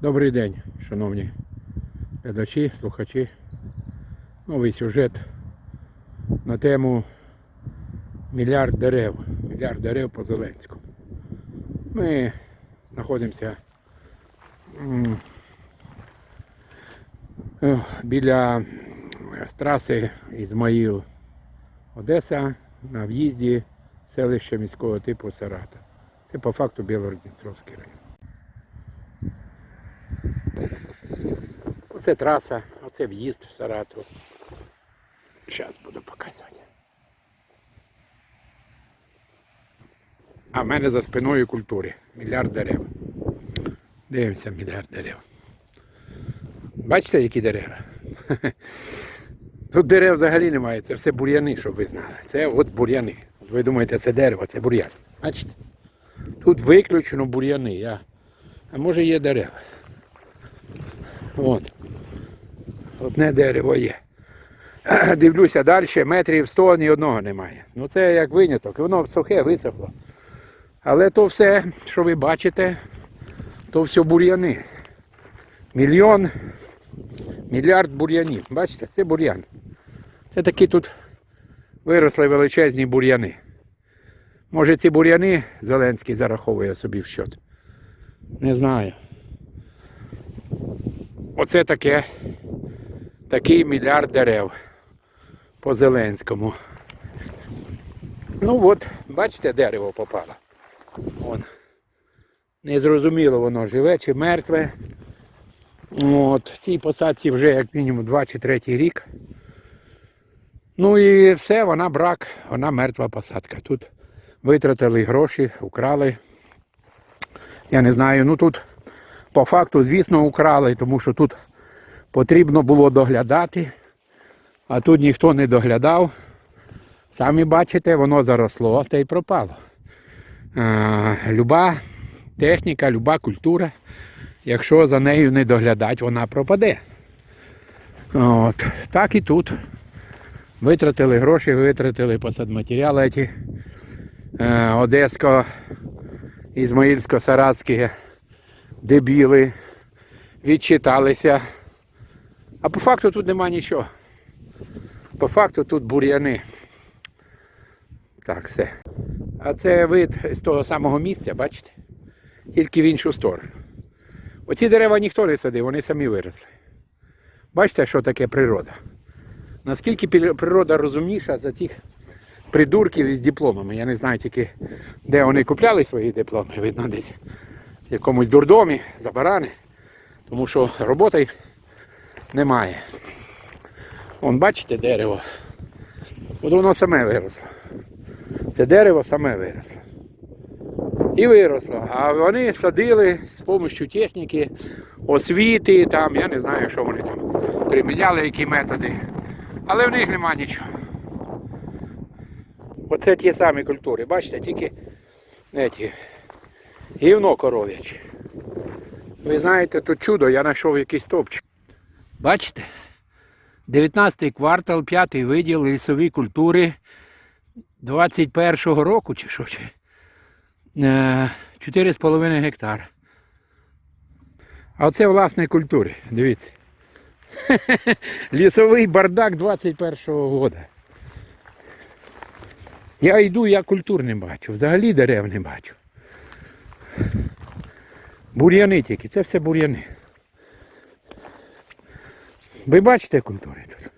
Добрий день, шановні глядачі, слухачі. Новий сюжет на тему мільярд дерев. Мільярд дерев по Зеленську. Ми знаходимося е, біля траси Ізмаїл Одеса на в'їзді селища міського типу Сарата. Це по факту Білородністровський район. Оце траса, оце в'їзд в Саратов. Зараз буду показувати. А в мене за спиною культури. Мільярд дерев. Дивимося, мільярд дерев. Бачите, які дерева? Тут дерев взагалі немає, це все бур'яни, щоб ви знали. Це от бур'яни. Ви думаєте, це дерево, це бур'ян. Бачите? Тут виключено бур'яни. А може є дерева. От. Одне дерево є. Дивлюся далі, метрів 100 ні одного немає. Ну це як виняток. Воно сухе, висохло. Але то все, що ви бачите, то все бур'яни. Мільйон, мільярд бур'янів. Бачите, це бур'ян. Це такі тут виросли величезні бур'яни. Може ці бур'яни Зеленський зараховує собі в счет. Не знаю. Оце таке, такий мільярд дерев по Зеленському. Ну от, бачите, дерево попало. Вон. Незрозуміло воно живе чи мертве. От, цій посадці вже як мінімум 2 чи 3 рік. Ну і все, вона брак, вона мертва посадка. Тут витратили гроші, украли. Я не знаю, ну тут по факту, звісно, украли, тому що тут потрібно було доглядати, а тут ніхто не доглядав. Самі бачите, воно заросло та й пропало. Е, люба техніка, люба культура, якщо за нею не доглядати, вона пропаде. От. Так і тут. Витратили гроші, витратили посадматеріали ті е, Одесько, Ізмаїльсько-Саратські дебіли, відчиталися. А по факту тут нема нічого. По факту тут бур'яни. Так, все. А це вид з того самого місця, бачите? Тільки в іншу сторону. Оці дерева ніхто не садив, вони самі виросли. Бачите, що таке природа? Наскільки природа розумніша за цих придурків із дипломами. Я не знаю тільки, де вони купляли свої дипломи, видно десь якомусь дурдомі, за барани. Тому що роботи немає. Вон, бачите дерево. От воно саме виросло. Це дерево саме виросло. І виросло. А вони садили з допомогою техніки, освіти, там, я не знаю, що вони там приміняли, які методи. Але в них нема нічого. Оце ті самі культури, бачите, тільки еті, гівно коров'яче. Ви знаєте, тут чудо, я знайшов якийсь стовпчик. Бачите? 19 квартал, 5 виділ лісові культури 21-го року чи що? Чи? Е, 4,5 гектара. А оце власне культури, дивіться. Лісовий бардак 21-го року. Я йду, я культур не бачу, взагалі дерев не бачу. Бур'яни тільки, це все бур'яни. Ви бачите культури тут?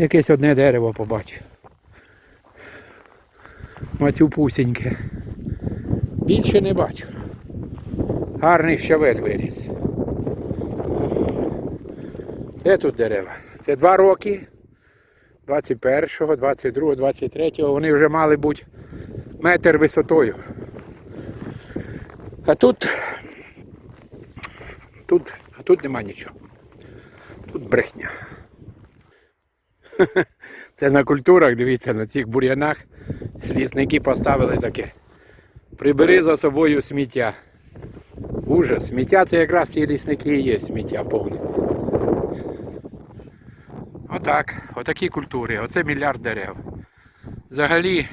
Якесь одне дерево побачив. Мацюпусіньке. Більше не бачу. Гарний щавель виріс. Де тут дерева? Це два роки. 21-го, 22-го, 23-го. Вони вже мали бути метр висотою. А тут, тут, а тут нема нічого. Тут брехня. Це на культурах, дивіться, на цих бур'янах лісники поставили таке. Прибери за собою сміття. Ужас. Сміття це якраз ці лісники і є сміття повне. Отак, отакі культури, оце мільярд дерев. Взагалі,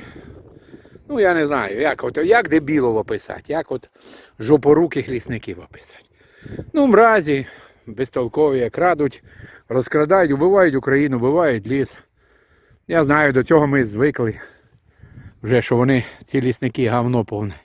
ну я не знаю, як, от, як дебілов описати, як от жопоруких лісників описати. Ну, мразі, безтолкові, як крадуть, розкрадають, вбивають Україну, вбивають ліс. Я знаю, до цього ми звикли. Вже що вони ці лісники гавно повне.